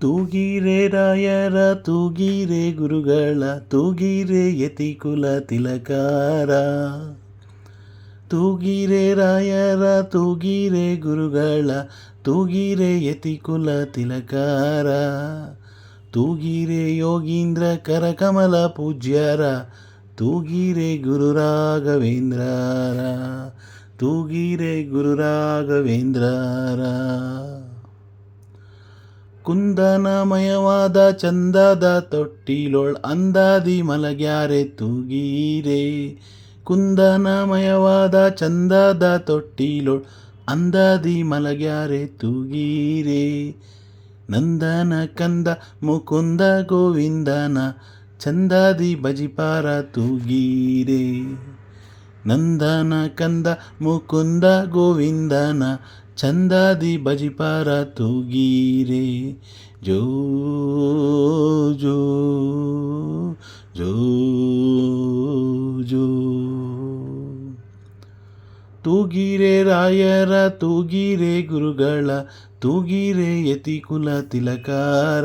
ತೂಗಿರೆ ರಾಯರ ತೂಗಿರೆ ಗುರುಗಳ ತೂಗಿರೆ ಯತಿಕುಲ ತಿಲಕಾರ. ತೂಗಿರೆ ರಾಯರ ತೂಗಿರೆ ಗುರುಗಳ ತೂಗಿರೆ ಯತಿಕುಲ ತಿಲಕಾರ. ತೂಗಿರೆ ಯೋಗೀಂದ್ರ ಕರಕಮಲ ಪೂಜ್ಯರ ತೂಗಿರೆ ಗುರುರಾಘವೇಂದ್ರಾರ. ತೂಗಿರೆ ಗುರು ರಾಘವೇಂದ್ರರ ಕುಂದನಮಯವಾದ ಚಂದದ ತೊಟ್ಟಿಲೊಳ್ ಅಂದಾದಿ ಮಲಗ್ಯಾರೆ ತೂಗೀರೆ. ಕುಂದನಮಯವಾದ ಚಂದದ ತೊಟ್ಟಿಲೋಳ್ ಅಂದಾದಿ ಮಲಗ್ಯಾರೆ ತೂಗೀರೆ. ನಂದನ ಕಂದ ಮುಕುಂದ ಗೋವಿಂದನ ಚಂದಾದಿ ಬಜಿಪಾರ ತೂಗೀರೆ. ನಂದನ ಕಂದ ಮುಕುಂದ ಗೋವಿಂದನ ಚಂದಾದಿ ಬಜಿಪಾರ ತೂಗೀರೆ. ಜೋ ಜೋ ಜೋ ಜೋ. ತೂಗಿರೆ ರಾಯರ, ತೂಗೀರೆ ಗುರುಗಳ, ತೂಗಿರೆ ಯತಿಕುಲ ತಿಲಕಾರ.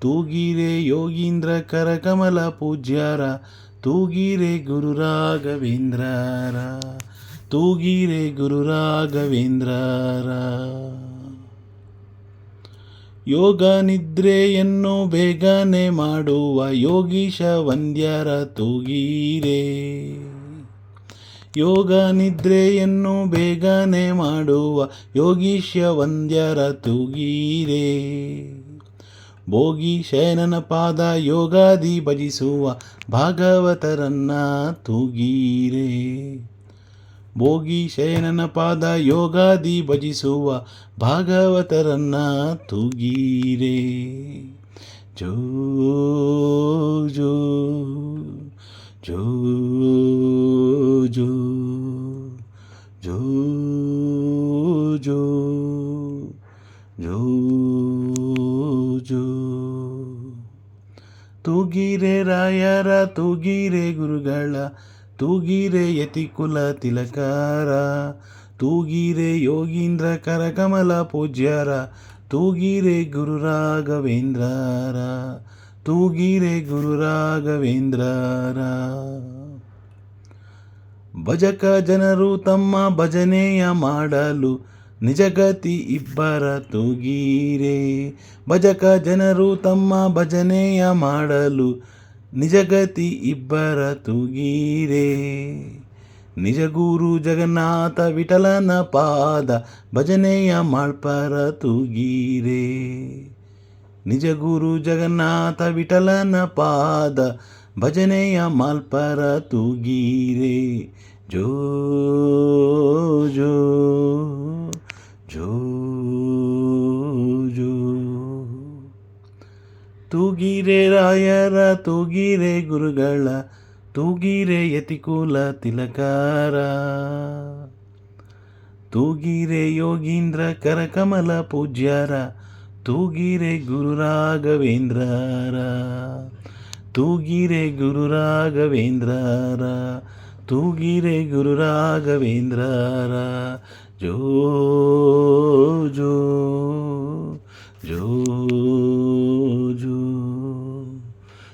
ತೂಗೀರೆ ಯೋಗೀಂದ್ರ ಕರಕಮಲ ಪೂಜ್ಯಾರ, ತೂಗೀರೆ ಗುರು ರಾಘವೇಂದ್ರರ ತೂಗಿರೆ ಗುರು ರಾಘವೇಂದ್ರರ. ಯೋಗ ನಿದ್ರೆಯನ್ನು ಬೇಗನೆ ಮಾಡುವ ಯೋಗೀಶ ವಂದ್ಯರ ತೂಗೀರೆ. ಯೋಗ ನಿದ್ರೆಯನ್ನು ಬೇಗನೆ ಮಾಡುವ ಯೋಗೀಶ ವಂದ್ಯರ ತೂಗೀರೆ. ಭೋಗಿ ಶಯನನ ಪಾದ ಯೋಗಾದಿ ಭಜಿಸುವ ಭಾಗವತರನ್ನ ತೂಗೀರೆ. ಭೋಗಿ ಶಯನನ ಪಾದ ಯೋಗಾದಿ ಭಜಿಸುವ ಭಾಗವತರನ್ನ ತುಗೀರೆ. ಜೋ ಜೋ ಜೋ ಜೋ ಜೋ ಜೋ ಜೋ ಜೋ. ತೂಗಿರೆ ರಾಯರ, ತೂಗಿರೆ ಗುರುಗಳ ತೂಗಿರೆ ಯತಿಕುಲ ತಿಲಕಾರ, ತೂಗಿರೆ ಯೋಗೀಂದ್ರ ಕರಕಮಲ ಪೂಜ್ಯರ, ತೂಗಿರೆ ಗುರು ರಾಘವೇಂದ್ರರ ತೂಗಿರೆ ಗುರು ರಾಘವೇಂದ್ರರ ಭಜಕ ಜನರು ತಮ್ಮ ಭಜನೆಯ ಮಾಡಲು ನಿಜಗತಿ ಇಬ್ಬರ ತೂಗೀರೆ. ಭಜಕ ಜನರು ತಮ್ಮ ಭಜನೆಯ ಮಾಡಲು ನಿಜಗತಿ ಇಬ್ಬರ ತುಗೀರೆ. ನಿಜ ಗುರು ಜಗನ್ನಾಥ ವಿಠಲನ ಪಾದ ಭಜನೆಯ ಮಾಳ್ಪರ ತುಗೀರೆ. ನಿಜ ಗುರು ಜಗನ್ನಾಥ ವಿಠಲನ ಪಾದ ಭಜನೆಯ ಮಾಲ್ಪರ ತುಗೀರೆ. ಜೋ ತೂಗಿರೆ ರಾಯರ, ತೂಗಿರೆ ಗುರುಗಳ, ತೂಗಿರೆ ಯತಿಕೂಲ ತಿಲಕಾರ. ತೂಗಿರೆ ಯೋಗೀಂದ್ರ ಕರಕಮಲ ಪೂಜ್ಯರ, ತೂಗಿರೆ ಗುರು ರಾಘವೇಂದ್ರರ ತೂಗಿರೆ ಗುರು ರಾಘವೇಂದ್ರರ ತೂಗಿರೆ ಗುರು ರಾಘವೇಂದ್ರರ ಜೋ